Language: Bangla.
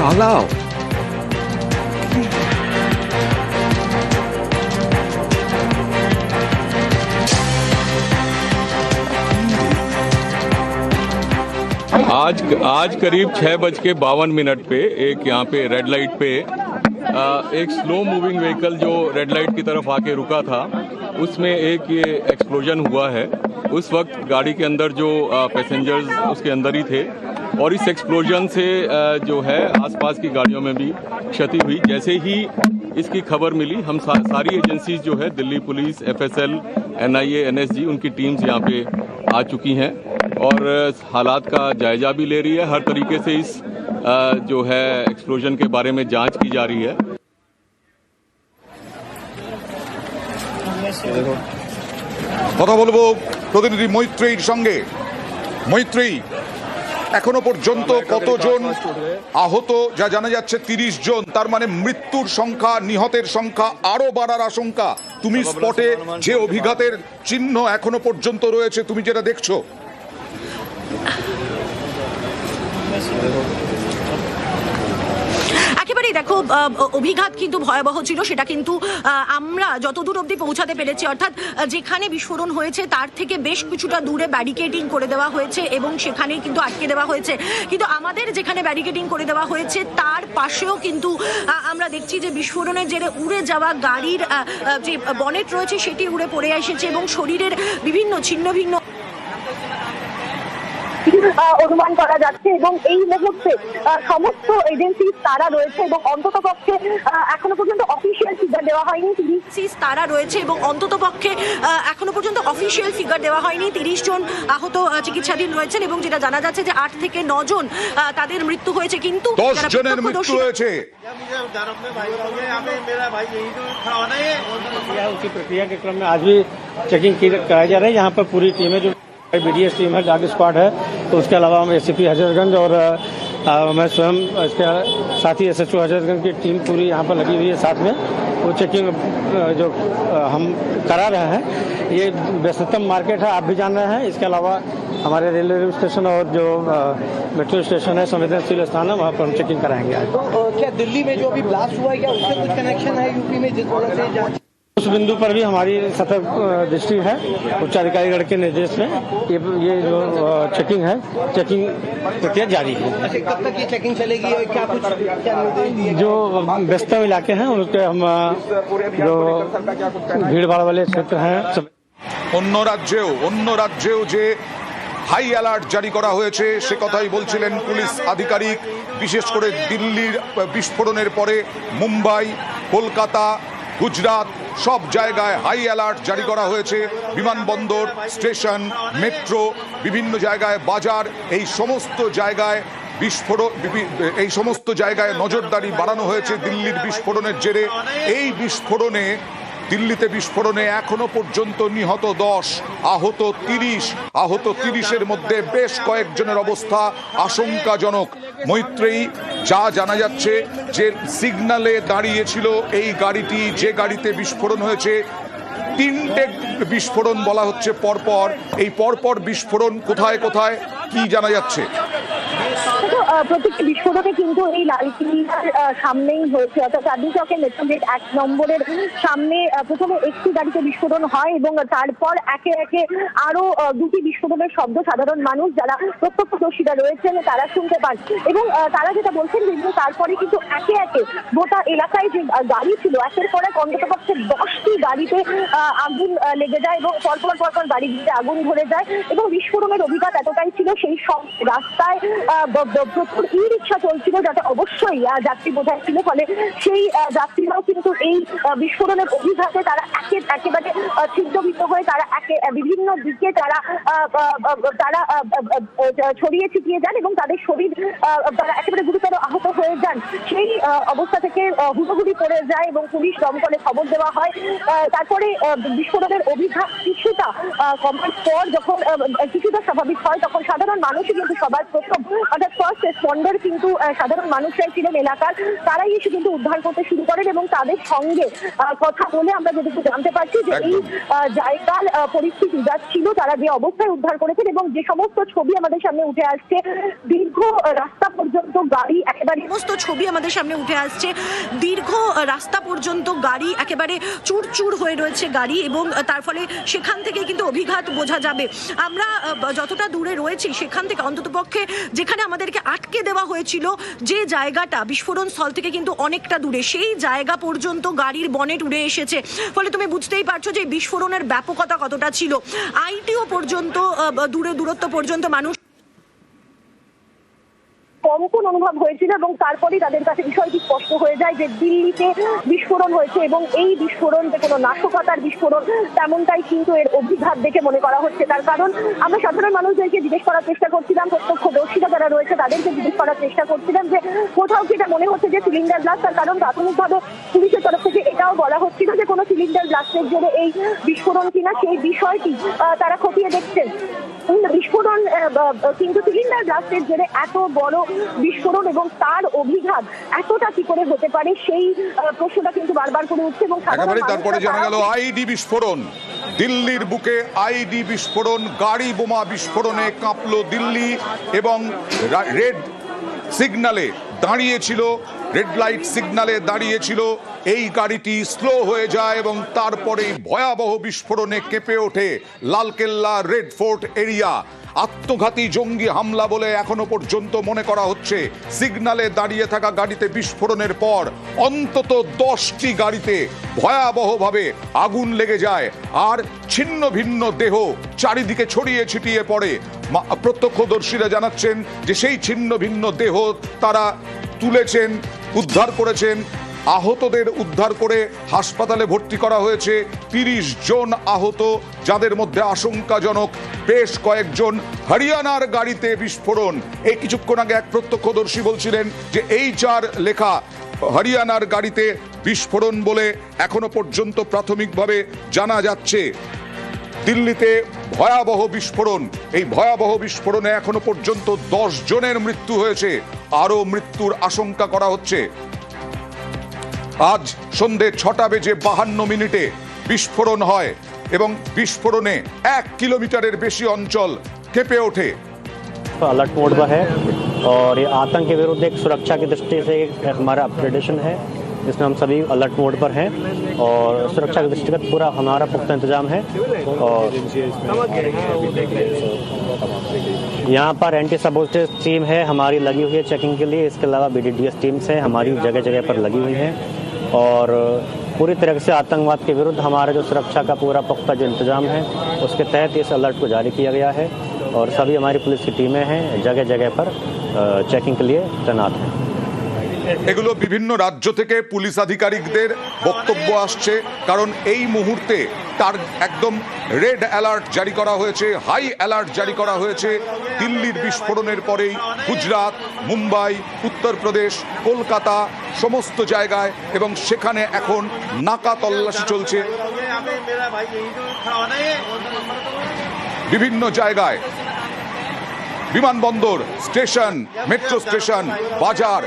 Carlisle. आज आज करीब छः बज के बावन मिनट पे एक यहाँ पे रेड लाइट पे आ, एक स्लो मूविंग व्हीकल जो रेड लाइट की तरफ़ आके रुका था उसमें एक ये एक्सप्लोजन हुआ है उस वक्त गाड़ी के अंदर जो पैसेंजर्स उसके अंदर ही थे और इस एक्सप्लोजन से आ, जो है आसपास की गाड़ियों में भी क्षति हुई जैसे ही इसकी खबर मिली हम सा, सारी एजेंसीज जो है Delhi police FSL NIA NSG उनकी टीम्स यहाँ पे आ चुकी हैं और हालात का जायजा भी ले रही है हर तरीके से इस अ, जो है एक्सप्लोजन के बारे में जांच की जा रही है কথা বলবো প্রতিনিধি মৈত্রীর সঙ্গে মৈত্রী এখনও পর্যন্ত কতজন আহত? যা জানা যাচ্ছে তিরিশ জন। তার মানে মৃত্যুর সংখ্যা নিহতের সংখ্যা আরও বাড়ার আশঙ্কা। তুমি স্পটে যে অভিঘাতের চিহ্ন এখনও পর্যন্ত রয়েছে তুমি যেটা দেখছ? একেবারেই দেখো অভিঘাত কিন্তু ভয়াবহ ছিল, সেটা কিন্তু আমরা যতদূর অবধি পৌঁছাতে পেরেছি। অর্থাৎ যেখানে বিস্ফোরণ হয়েছে, তার থেকে বেশ কিছুটা দূরে ব্যারিকেডিং করে দেওয়া হয়েছে এবং সেখানেই কিন্তু আটকে দেওয়া হয়েছে। কিন্তু আমাদের যেখানে ব্যারিকেডিং করে দেওয়া হয়েছে, তার পাশেও কিন্তু আমরা দেখছি যে বিস্ফোরণের জেরে উড়ে যাওয়া গাড়ির যে বনেট রয়েছে, সেটি উড়ে পড়ে এসেছে এবং শরীরের বিভিন্ন ছিন্ন ভিন্ন অনুমান করা যাচ্ছে এবং এই মুহূর্তে আহ, সমস্ত এজেন্সি তারা রয়েছে এবং অন্তত পক্ষে এখনো পর্যন্ত অফিসিয়াল ফিগার দেওয়া হয়নি তিরিশ সিস তারা রয়েছে এবং অন্তত পক্ষে এখনো পর্যন্ত অফিসিয়াল ফিগার দেওয়া হয়নি তিরিশ জন আহত আহ, চিকিৎসাধীন রয়েছেন এবং যেটা জানা যাচ্ছে যে আট থেকে ন জন আহ, তাদের মৃত্যু হয়েছে কিন্তু দশ যারা জনের মৃত্যু প্রত্যক্ষদর্শী- হয়েছে मुझे डर अपने भाई हो गए यहाँ पे मेरा भाई यही तो खड़ा होना है प्रक्रिया उसी प्रक्रिया के क्रम में आज भी चेकिंग की कराई जा रही है यहाँ पर पूरी टीमें जो बीडीएस टीम है डाग स्क्वाड है। तो उसके अलावा हम एसीपी हजरतगंज और अ, मैं स्वयं इसके साथ ही एस एच हजरतगंज की टीम पूरी यहाँ पर लगी हुई है साथ में। वो चेकिंग जो हम करा रहे हैं ये व्यस्तम मार्केट है आप भी जान रहे हैं। इसके अलावा हमारे रेलवे स्टेशन और जो मेट्रो स्टेशन है संवेदनशील स्थान है वहाँ पर हम चेकिंग कराएँगे तो क्या दिल्ली में जो अभी ब्लास्ट हुआ है क्या उससे कुछ कनेक्शन है यूपी में जिस वजह से उस बिंदु पर भी हमारी सतर्क अ, दृष्टि है उच्चाधिकारीगढ़ के निर्देश में ये ये जो अ, चेकिंग है चेकिंग प्रक्रिया जारी है अच्छा कब तक ये चेकिंग चलेगी और क्या कुछ क्या निर्देश दिए जो व्यस्तम इलाके हैं उनके हम अ, जो भीड़ भाड़ वाले क्षेत्र हैं सब অন্য রাজ্যেও অন্য রাজ্যেও যে হাই অ্যালার্ট জারি করা হয়েছে সে কথাই বলছিলেন পুলিশ আধিকারিক বিশেষ করে দিল্লির বিস্ফোরণের পরে মুম্বাই কলকাতা গুজরাট, সব জায়গায় হাই অ্যালার্ট জারি করা হয়েছে। বিমানবন্দর, স্টেশন মেট্রো বিভিন্ন জায়গায় বাজার, এই সমস্ত জায়গায় বিস্ফোরণ এই সমস্ত জায়গায় নজরদারি বাড়ানো হয়েছে দিল্লির বিস্ফোরণের জেরে। এই বিস্ফোরণে দিল্লিতে বিস্ফোরণে এখনও পর্যন্ত নিহত দশ, আহত তিরিশ, আহত তিরিশের মধ্যে বেশ কয়েকজনের অবস্থা আশঙ্কাজনক। মৈত্রেয়ী, যা জানা যাচ্ছে যে সিগনালে দাঁড়িয়েছিল এই গাড়িটি, যে গাড়িতে বিস্ফোরণ হয়েছে, তিনটে বিস্ফোরণ বলা হচ্ছে পরপর। এই পরপর বিস্ফোরণ কোথায় কোথায়, কি জানা যাচ্ছে? প্রত্যেকটি বিস্ফোরণে কিন্তু এই লালকিল্লার সামনেই হয়েছে। অর্থাৎ চাঁদনি চকের মেট্রো গেট এক নম্বরের সামনে প্রথমে একটি গাড়িতে বিস্ফোরণ হয় এবং তারপর একে একে আরও দুটি বিস্ফোরণের শব্দ সাধারণ মানুষ যারা প্রত্যক্ষদর্শীরা রয়েছেন তারা শুনতে পান। এবং তারা যেটা বলছেন যে তারপরে কিন্তু একে একে গোটা এলাকায় যে গাড়ি ছিল, একের পর এক অন্ততপক্ষে দশটি গাড়িতে আগুন লেগে যায় এবং পরপর পরপর গাড়িগুলিতে আগুন ধরে যায় এবং বিস্ফোরণের অভিঘাত এতটাই ছিল সেই সব রাস্তায় প্রচুর ই রিক্সা চলছিল যাতে অবশ্যই যাত্রী বোঝাই ছিল ফলে সেই যাত্রীরাও কিন্তু এই বিস্ফোরণের অভিঘাতে তারা একে, একেবারে ছিদ্রভিন্ন হয়ে তারা একে বিভিন্ন দিকে তারা তারা ছড়িয়ে ছিটিয়ে যান এবং তাদের শরীর তারা একেবারে গুরুতর আহত হয়ে যান। সেই অবস্থা থেকে হুড়োহুড়ি পড়ে যায় এবং পুলিশ দমকলে খবর দেওয়া হয়। তারপরে বিস্ফোরণের অভিঘাত কিছুটা কমার পর যখন কিছুটা স্বাভাবিক হয়, তখন সাধারণ মানুষই কিন্তু সবার প্রথম, অর্থাৎ ফার্স্ট রেসপন্ডার কিন্তু সাধারণ মানুষরাই ছিলেন এলাকার তারাই এসে কিন্তু উদ্ধার করতে শুরু করেন এবং তাদের সঙ্গে কথা বলে আমরা যেটুকু জানতে পারছি যে এই। জায়গার পরিস্থিতি যা ছিল তারা যে অবস্থায় উদ্ধার করেছেন এবং যে সমস্ত ছবি আমাদের সামনে উঠে আসছে দীর্ঘ রাস্তা পর্যন্ত গাড়ি একেবারে সমস্ত ছবি আমাদের সামনে উঠে আসছে দীর্ঘ রাস্তা পর্যন্ত গাড়ি একেবারে চুরচুর হয়ে রয়েছে গাড়ি এবং তার ফলে সেখান থেকে কিন্তু অভিঘাত বোঝা যাবে আমরা যতটা দূরে রয়েছি সেখান থেকে অন্ততপক্ষে যেখানে আমাদেরকে আটকে দেওয়া হয়েছিল যে জায়গাটা বিস্ফোরণ স্থল থেকে কিন্তু অনেকটা দূরে। সেই জায়গা পর্যন্ত গাড়ির বনেট উড়ে এসেছে। ফলে তুমি বুঝতেই পারছ যে বিস্ফোরণের ব্যাপকতা কতটা ছিল। আইটিও পর্যন্ত দূরে দূরত্ব পর্যন্ত মানুষ কম্পন অনুভব হয়েছিল এবং তারপরেই তাদের কাছে বিষয়টি স্পষ্ট হয়ে যায় যে দিল্লিতে বিস্ফোরণ হয়েছে এবং এই বিস্ফোরণ যে কোনো নাশকতার বিস্ফোরণ তেমনটাই কিন্তু এর অভিঘাত দেখে মনে করা হচ্ছে। তার কারণ আমরা সাধারণ মানুষদেরকে জিজ্ঞেস করার চেষ্টা করছিলাম, প্রত্যক্ষদর্শীরা যারা রয়েছে তাদেরকে জিজ্ঞেস করার চেষ্টা করছিলাম যে কোথাও কি এটা মনে হচ্ছে যে সিলিন্ডার ব্লাস্ট তার কারণ প্রাথমিকভাবে পুলিশের তরফ থেকে এটাও বলা হচ্ছিল যে কোনো সিলিন্ডার ব্লাস্টের জন্য এই বিস্ফোরণ কিনা সেই বিষয়টি তারা খতিয়ে দেখছেন বিস্ফোরণ কিন্তু সিলিন্ডার ব্লাস্টের জেরে এত বড় বিস্ফোরণ এবং তার অভিঘাত এতটা কি করে হতে পারে? সেই প্রশ্নটা কিন্তু বারবার করে উঠছে এবং তারপরে জানা গেল আইডি বিস্ফোরণ। দিল্লির বুকে আইডি বিস্ফোরণ গাড়ি বোমা বিস্ফোরণে কাঁপলো দিল্লি এবং রেড সিগনালে দাঁড়িয়েছিল রেড লাইট সিগনালে দাঁড়িয়েছিল। এই গাড়িটি স্লো হয়ে যায় এবং তারপরেই ভয়াবহ বিস্ফোরণে কেঁপে ওঠে লালকেল্লা রেড ফোর্ট এরিয়া আত্মঘাতী জঙ্গি হামলা বলে এখনও পর্যন্ত মনে করা হচ্ছে। সিগনালে দাঁড়িয়ে থাকা গাড়িতে বিস্ফোরণের পর অন্তত দশটি গাড়িতে ভয়াবহভাবে আগুন লেগে যায়। আর ছিন্ন ভিন্ন দেহ চারিদিকে ছড়িয়ে ছিটিয়ে পড়ে। প্রত্যক্ষদর্শীরা জানাচ্ছেন যে সেই ছিন্ন ভিন্ন দেহ তারা তুলেছেন, উদ্ধার করেছেন। আহতদের উদ্ধার করে হাসপাতালে ভর্তি করা হয়েছে। তিরিশ জন আহত, যাদের মধ্যে আশঙ্কাজনক বেশ কয়েকজন হরিয়ানার গাড়িতে বিস্ফোরণ। এই কিছুক্ষণ আগে এক প্রত্যক্ষদর্শী বলছিলেন যে এই চার লেখা, হরিয়ানার গাড়িতে বিস্ফোরণ বলে এখনও পর্যন্ত প্রাথমিকভাবে জানা যাচ্ছে। দিল্লিতে ভয়াবহ বিস্ফোরণ এই ভয়াবহ বিস্ফোরণে এখনো পর্যন্ত দশ জনের মৃত্যু হয়েছে আরও মৃত্যুর আশঙ্কা করা হচ্ছে আজ সন্ধে ছটা বেজে বাহান্ন মিনিটে বিস্ফোরণ হয় এবং বিস্ফোরণে এক কিলোমিটারের বেশি অঞ্চল কেঁপে ওঠে अलर्ट मोड पर है और ये आतंक के विरुद्ध एक सुरक्षा की दृष्टि से एक हमारा अपग्रेडेशन है जिसमें हम सभी अलर्ट मोड पर हैं और सुरक्षा के दृष्टिगत पूरा हमारा पुख्ता इंतज़ाम है और यहाँ पर एंटी सबोस्टेज टीम है, हमारी लगी हुई है चेकिंग के लिए। इसके अलावा बी डी टीम्स है, हमारी जगह जगह पर लगी हुई हैं। और पूरी तरह से आतंकवाद के विरुद्ध हमारा जो सुरक्षा का पूरा पुख्ता जो इंतज़ाम है, उसके तहत इस अलर्ट को जारी किया गया है। और सभी हमारी पुलिस की टीमें हैं जगह जगह पर चेकिंग के लिए तैनात हैं। এগুলো বিভিন্ন রাজ্য থেকে পুলিশ আধিকারিকদের বক্তব্য আসছে, কারণ এই মুহূর্তে তার একদম রেড অ্যালার্ট জারি করা হয়েছে, হাই অ্যালার্ট জারি করা হয়েছে দিল্লির বিস্ফোরণের পরেই। গুজরাট, মুম্বাই, উত্তরপ্রদেশ, কলকাতা সমস্ত জায়গায় এবং সেখানে এখন নাকা তল্লাশি চলছে। বিভিন্ন জায়গায় বিমানবন্দর স্টেশন মেট্রো স্টেশন বাজার।